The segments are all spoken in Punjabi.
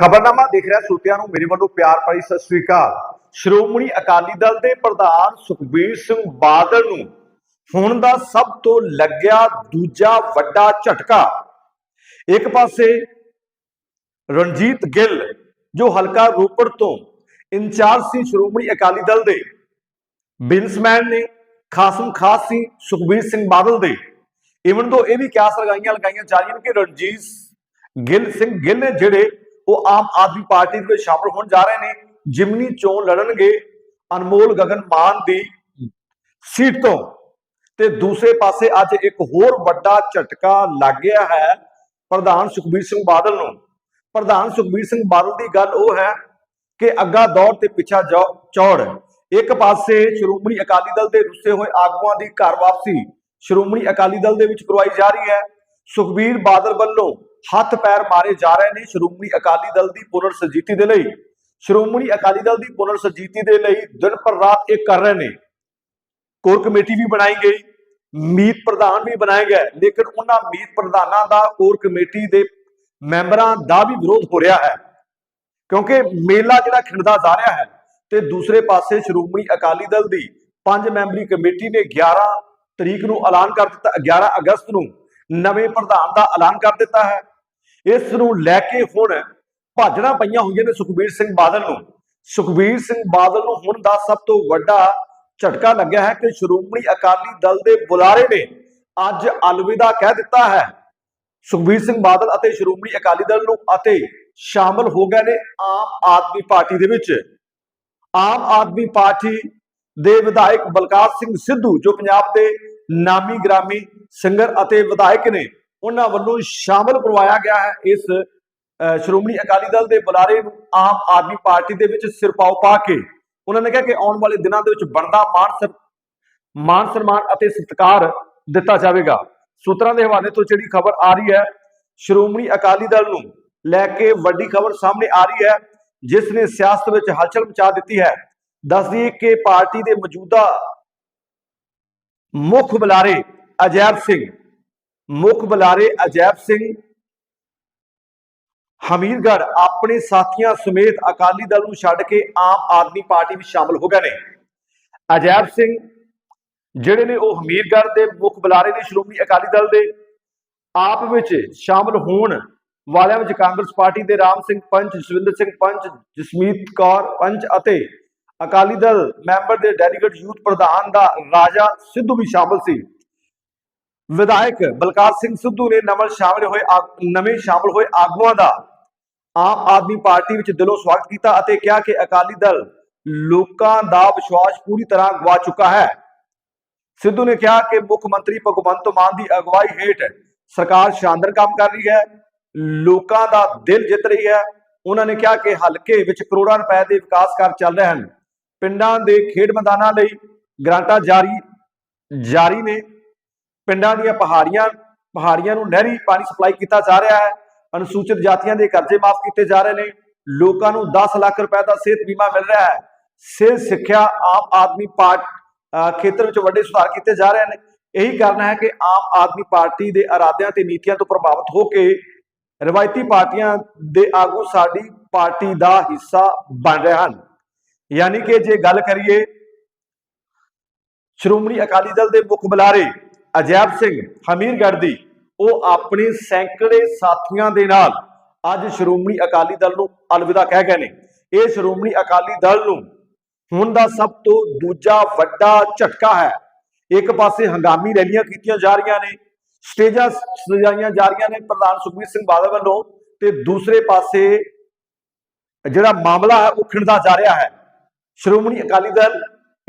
ਖਬਰਨਾਮਾ ਦੇਖ ਰਿਹਾ ਸਰੋਤਿਆਂ ਨੂੰ ਮੇਰੇ ਵੱਲੋਂ ਪਿਆਰ ਭਰੀ ਸਤਿ ਸ੍ਰੀ ਅਕਾਲ। ਸ਼੍ਰੋਮਣੀ ਅਕਾਲੀ ਦਲ ਦੇ ਪ੍ਰਧਾਨ ਸੁਖਬੀਰ ਸਿੰਘ ਬਾਦਲ ਨੂੰ ਹੁਣ ਦਾ ਸਭ ਤੋਂ ਲੱਗਿਆ ਦੂਜਾ ਵੱਡਾ ਝਟਕਾ। ਇੱਕ ਪਾਸੇ ਰਣਜੀਤ ਗਿੱਲ, ਜੋ ਹਲਕਾ ਰੋਪੜ ਤੋਂ ਇੰਚਾਰਜ ਸੀ ਸ਼੍ਰੋਮਣੀ ਅਕਾਲੀ ਦਲ ਦੇ, ਬਿਜ਼ਨਸਮੈਨ ਨੇ, ਖਾਸਮ ਖਾਸ ਸੀ ਸੁਖਬੀਰ ਸਿੰਘ ਬਾਦਲ ਦੇ। ਇਵਨ ਤੋਂ ਇਹ ਵੀ ਕਿਆਸ ਲਗਾਈਆਂ ਲਗਾਈਆਂ ਜਾ ਰਹੀਆਂ ਨੇ ਕਿ ਰਣਜੀਤ ਗਿੱਲ ਸਿੰਘ ਗਿੱਲ ਨੇ ਜਿਹੜੇ ਉਹ ਆਮ ਆਦਮੀ ਪਾਰਟੀ ਦੇ ਵਿੱਚ ਸ਼ਾਮਲ ਹੋਣ ਜਾ ਰਹੇ ਨੇ। ਜਿਮਨੀ ਚੋਣ ਲੜਨਗੇ ਅਨਮੋਲ ਗਗਨ ਮਾਨ ਦੀ ਸੀਟ ਤੋਂ। ਤੇ ਦੂਸਰੇ ਪਾਸੇ ਅੱਜ ਇੱਕ ਹੋਰ ਵੱਡਾ ਝਟਕਾ ਲੱਗ ਗਿਆ ਹੈ ਪ੍ਰਧਾਨ ਸੁਖਬੀਰ ਸਿੰਘ ਬਾਦਲ ਨੂੰ। ਪ੍ਰਧਾਨ ਸੁਖਬੀਰ ਸਿੰਘ ਬਾਦਲ ਦੀ ਗੱਲ ਉਹ ਹੈ ਕਿ ਅੱਗਾ ਦੌੜ ਤੇ ਪਿੱਛਾ ਚੌੜ। ਇੱਕ ਪਾਸੇ ਸ਼੍ਰੋਮਣੀ ਅਕਾਲੀ ਦਲ ਦੇ ਰੁੱਸੇ ਹੋਏ ਆਗੂਆਂ ਦੀ ਘਰ ਵਾਪਸੀ ਸ਼੍ਰੋਮਣੀ ਅਕਾਲੀ ਦਲ ਦੇ ਵਿੱਚ ਕਰਵਾਈ ਜਾ ਰਹੀ ਹੈ। ਸੁਖਬੀਰ ਬਾਦਲ ਵੱਲੋਂ ਹੱਥ ਪੈਰ ਮਾਰੇ ਜਾ ਰਹੇ ਨੇ ਸ਼੍ਰੋਮਣੀ ਅਕਾਲੀ ਦਲ ਦੀ ਪੁਨਰ ਸਰਜੀਤੀ ਦੇ ਲਈ। ਸ਼੍ਰੋਮਣੀ ਅਕਾਲੀ ਦਲ ਦੀ ਪੁਨਰ ਸਰਜੀਤੀ ਦੇ ਲਈ ਦਿਨ ਪਰ ਰਾਤ ਇਹ ਕਰ ਰਹੇ ਨੇ। ਕੋਰ ਕਮੇਟੀ ਵੀ ਬਣਾਈ ਗਈ, ਮੀਤ ਪ੍ਰਧਾਨ ਵੀ ਬਣਾਏ ਗਏ, ਲੇਕਿਨ ਉਹਨਾਂ ਮੀਤ ਪ੍ਰਧਾਨਾਂ ਦਾ ਕੋਰ ਕਮੇਟੀ ਦੇ ਮੈਂਬਰਾਂ ਦਾ ਵੀ ਵਿਰੋਧ ਹੋ ਰਿਹਾ ਹੈ। ਕਿਉਂਕਿ ਮੇਲਾ ਜਿਹੜਾ ਖਿੰਡਦਾ ਜਾ ਰਿਹਾ ਹੈ ਤੇ ਦੂਸਰੇ ਪਾਸੇ ਸ਼੍ਰੋਮਣੀ ਅਕਾਲੀ ਦਲ ਦੀ ਪੰਜ ਮੈਂਬਰੀ ਕਮੇਟੀ ਨੇ 11 ਤਰੀਕ ਨੂੰ ਐਲਾਨ ਕਰ ਦਿੱਤਾ 11 ਅਗਸਤ ਨੂੰ ਨਵੇਂ ਪ੍ਰਧਾਨ ਦਾ ਐਲਾਨ ਕਰ ਦਿੱਤਾ ਹੈ। ਇਸ ਨੂੰ ਲੈ ਕੇ ਹੁਣ ਭਾਜਣਾ ਪਈਆਂ ਹੋਈਆਂ ਨੇ ਸੁਖਬੀਰ ਸਿੰਘ ਬਾਦਲ ਨੂੰ। ਸੁਖਬੀਰ ਸਿੰਘ ਬਾਦਲ ਨੂੰ ਹੁਣ ਦਾ ਸਭ ਤੋਂ ਵੱਡਾ ਝਟਕਾ ਲੱਗਿਆ ਹੈ ਕਿ ਸ਼੍ਰੋਮਣੀ ਅਕਾਲੀ ਦਲ ਦੇ ਬੁਲਾਰੇ ਨੇ ਅੱਜ ਅਲਵਿਦਾ ਕਹਿ ਦਿੱਤਾ ਹੈ। ਸੁਖਬੀਰ ਸਿੰਘ ਬਾਦਲ ਅਤੇ ਸ਼੍ਰੋਮਣੀ ਅਕਾਲੀ ਦਲ ਨੂੰ ਅਤੇ ਸ਼ਾਮਲ ਹੋ ਗਏ ਨੇ ਆਮ ਆਦਮੀ ਪਾਰਟੀ ਦੇ ਵਿੱਚ। ਆਮ ਆਦਮੀ ਪਾਰਟੀ ਦੇ ਵਿਧਾਇਕ ਬਲਕਾਰ ਸਿੰਘ ਸਿੱਧੂ, ਜੋ ਪੰਜਾਬ ਦੇ ਨਾਮੀ ਗ੍ਰਾਮੀ ਸਿੰਗਰ ਅਤੇ ਵਿਧਾਇਕ ਨੇ ਉਹਨਾਂ ਵੱਲੋਂ ਸ਼ਾਮਲ ਕਰਵਾਇਆ ਗਿਆ ਹੈ। ਇਸ ਸ਼੍ਰੋਮਣੀ ਅਕਾਲੀ ਦਲ ਦੇ ਬੁਲਾਰੇ ਨੂੰ ਆਮ ਆਦਮੀ ਪਾਰਟੀ ਦੇ ਵਿੱਚ ਸਿਰਪਾਓ ਪਾ ਕੇ ਉਹਨਾਂ ਨੇ ਕਿਹਾ ਕਿ ਆਉਣ ਵਾਲੇ ਦਿਨਾਂ ਦੇ ਵਿੱਚ ਬਣਦਾ ਮਾਨ ਮਾਨ ਸਨਮਾਨ ਅਤੇ ਸਤਿਕਾਰ ਦਿੱਤਾ ਜਾਵੇਗਾ। ਸੂਤਰਾਂ ਦੇ ਹਵਾਲੇ ਤੋਂ ਜਿਹੜੀ ਖਬਰ ਆ ਰਹੀ ਹੈ, ਸ਼੍ਰੋਮਣੀ ਅਕਾਲੀ ਦਲ ਨੂੰ ਲੈ ਕੇ ਵੱਡੀ ਖਬਰ ਸਾਹਮਣੇ ਆ ਰਹੀ ਹੈ, ਜਿਸ ਨੇ ਸਿਆਸਤ ਵਿੱਚ ਹਲਚਲ ਮਚਾ ਦਿੱਤੀ ਹੈ। ਦੱਸ ਦਈਏ ਕਿ ਪਾਰਟੀ ਦੇ ਮੌਜੂਦਾ ਮੁੱਖ ਬੁਲਾਰੇ ਅਜੈਬ ਸਿੰਘ ਮੁੱਖ ਬੁਲਾਰੇ ਅਜੈਬ ਸਿੰਘ ਹਮੀਰਗੜ ਆਪਣੇ ਸਾਥੀਆਂ ਸਮੇਤ ਅਕਾਲੀ ਦਲ ਨੂੰ ਛੱਡ ਕੇ ਆਮ ਆਦਮੀ ਪਾਰਟੀ ਵਿੱਚ ਸ਼ਾਮਲ ਹੋ ਗਏ ਨੇ। ਅਜੈਬ ਸਿੰਘ ਜਿਹੜੇ ਨੇ ਉਹ ਹਮੀਰਗੜ ਦੇ ਮੁੱਖ ਬੁਲਾਰੇ ਨੇ ਸ਼੍ਰੋਮਣੀ ਅਕਾਲੀ ਦਲ ਦੇ, ਆਪ ਵਿੱਚ ਸ਼ਾਮਲ ਹੋਣ ਵਾਲਿਆਂ ਵਿੱਚ ਕਾਂਗਰਸ ਪਾਰਟੀ ਦੇ ਰਾਮ ਸਿੰਘ ਪੰਚ, ਜਸਵਿੰਦਰ ਸਿੰਘ ਪੰਚ, ਜਸਮੀਤ ਕੌਰ ਪੰਚ ਅਤੇ ਅਕਾਲੀ ਦਲ ਮੈਂਬਰ ਦੇ ਡੈਲੀਗੇਟ ਯੂਥ ਪ੍ਰਧਾਨ ਦਾ ਰਾਜਾ ਸਿੱਧੂ ਵੀ ਸ਼ਾਮਲ ਸੀ। ਵਿਧਾਇਕ ਬਲਕਾਰ ਸਿੰਘ ਸਿੱਧੂ ਨੇ ਨਵੇਂ ਸ਼ਾਮਲ ਹੋਏ ਨਵੇਂ ਸ਼ਾਮਲ ਹੋਏ ਆਗੂਆਂ ਦਾ ਆਮ ਆਦਮੀ ਪਾਰਟੀ ਵਿੱਚ ਦਿਲੋਂ ਸਵਾਗਤ ਕੀਤਾ ਅਤੇ ਕਿਹਾ ਕਿ ਅਕਾਲੀ ਦਲ ਲੋਕਾਂ ਦਾ ਵਿਸ਼ਵਾਸ ਪੂਰੀ ਤਰ੍ਹਾਂ ਗਵਾ ਚੁੱਕਾ ਹੈ। ਸਿੱਧੂ ਨੇ ਕਿਹਾ ਕਿ ਮੁੱਖ ਮੰਤਰੀ ਭਗਵੰਤ ਮਾਨ ਦੀ ਅਗਵਾਈ ਹੇਠ ਸਰਕਾਰ ਸ਼ਾਨਦਾਰ ਕੰਮ ਕਰ ਰਹੀ ਹੈ। ਲੋਕਾਂ ਦਾ ਦਿਲ ਜਿੱਤ ਰਹੀ ਹੈ। ਉਹਨਾਂ ਨੇ ਕਿਹਾ ਕਿ ਹਲਕੇ ਵਿੱਚ ਕਰੋੜਾਂ ਰੁਪਏ ਦੇ ਵਿਕਾਸ ਕਾਰਜ ਚੱਲ ਰਹੇ ਹਨ। ਪਿੰਡਾਂ ਦੇ ਖੇਡ ਮੈਦਾਨਾਂ ਲਈ ਗ੍ਰਾਂਟਾਂ ਜਾਰੀ ਜਾਰੀ ਨੇ। ਪਿੰਡਾਂ ਦੀਆਂ ਪਹਾੜੀਆਂ ਪਹਾੜੀਆਂ ਨੂੰ ਨਹਿਰੀ ਪਾਣੀ ਸਪਲਾਈ ਕੀਤਾ ਜਾ ਰਿਹਾ ਹੈ। ਅਨੁਸੂਚਿਤ ਜਾਤੀਆਂ ਦੇ ਕਰਜ਼ੇ ਮਾਫ ਕੀਤੇ ਜਾ ਰਹੇ ਨੇ। ਲੋਕਾਂ ਨੂੰ 10 ਲੱਖ ਰੁਪਏ ਦਾ ਸਿਹਤ ਬੀਮਾ ਮਿਲ ਰਿਹਾ ਹੈ। ਸਿਹਤ, ਸਿੱਖਿਆ ਆਮ ਆਦਮੀ ਪਾਰਟ ਖੇਤਰ ਵਿੱਚ ਵੱਡੇ ਸੁਧਾਰ ਕੀਤੇ ਜਾ ਰਹੇ ਨੇ। ਇਹੀ ਕਾਰਨ ਹੈ ਕਿ ਆਮ ਆਦਮੀ ਪਾਰਟੀ ਦੇ ਇਰਾਦਿਆਂ ਤੇ ਨੀਤੀਆਂ ਤੋਂ ਪ੍ਰਭਾਵਿਤ ਹੋ ਕੇ ਰਵਾਇਤੀ ਪਾਰਟੀਆਂ ਦੇ ਆਗੂ ਸਾਡੀ ਪਾਰਟੀ ਦਾ ਹਿੱਸਾ ਬਣ ਰਹੇ ਹਨ। ਯਾਨੀ ਕਿ ਜੇ ਗੱਲ ਕਰੀਏ, ਸ਼੍ਰੋਮਣੀ ਅਕਾਲੀ ਦਲ ਦੇ ਮੁੱਖ ਬੁਲਾਰੇ ਅਜੈਬ ਸਿੰਘ ਹਮੀਰਗੜ੍ਹ ਦੀ ਉਹ ਆਪਣੇ ਸੈਂਕੜੇ ਸਾਥੀਆਂ ਦੇ ਨਾਲ ਅੱਜ ਸ਼੍ਰੋਮਣੀ ਅਕਾਲੀ ਦਲ ਨੂੰ ਅਲਵਿਦਾ ਕਹਿ ਗਏ ਨੇ। ਇਹ ਸ਼੍ਰੋਮਣੀ ਅਕਾਲੀ ਦਲ ਨੂੰ ਹੁਣ ਦਾ ਸਭ ਤੋਂ ਦੂਜਾ ਵੱਡਾ ਝਟਕਾ ਹੈ। ਇੱਕ ਪਾਸੇ ਹੰਗਾਮੀ ਰੈਲੀਆਂ ਕੀਤੀਆਂ ਜਾ ਰਹੀਆਂ ਨੇ, ਸਟੇਜਾਂ ਸਜਾਈਆਂ ਜਾ ਰਹੀਆਂ ਨੇ ਪ੍ਰਧਾਨ ਸੁਖਬੀਰ ਸਿੰਘ ਬਾਦਲ ਵੱਲੋਂ ਤੇ ਦੂਸਰੇ ਪਾਸੇ ਜਿਹੜਾ ਮਾਮਲਾ ਹੈ ਉਹ ਖਿੰਡਦਾ ਜਾ ਰਿਹਾ ਹੈ। ਸ਼੍ਰੋਮਣੀ ਅਕਾਲੀ ਦਲ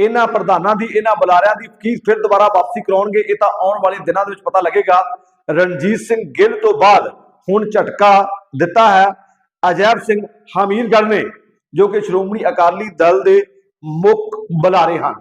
ਇਹਨਾਂ ਪ੍ਰਧਾਨਾਂ ਦੀ, ਇਹਨਾਂ ਬੁਲਾਰਿਆਂ ਦੀ ਕੀ ਫਿਰ ਦੁਬਾਰਾ ਵਾਪਸੀ ਕਰਾਉਣਗੇ, ਇਹ ਤਾਂ ਆਉਣ ਵਾਲੇ ਦਿਨਾਂ ਦੇ ਵਿੱਚ ਪਤਾ ਲੱਗੇਗਾ। ਰਣਜੀਤ ਸਿੰਘ ਗਿੱਲ ਤੋਂ ਬਾਅਦ ਹੁਣ ਝਟਕਾ ਦਿੱਤਾ ਹੈ। ਅਜੈਬ ਸਿੰਘ ਹਮੀਰਗੜ੍ਹ ਨੇ, ਜੋ ਕਿ ਸ਼੍ਰੋਮਣੀ ਅਕਾਲੀ ਦਲ ਦੇ ਮੁੱਖ ਬੁਲਾਰੇ ਹਨ।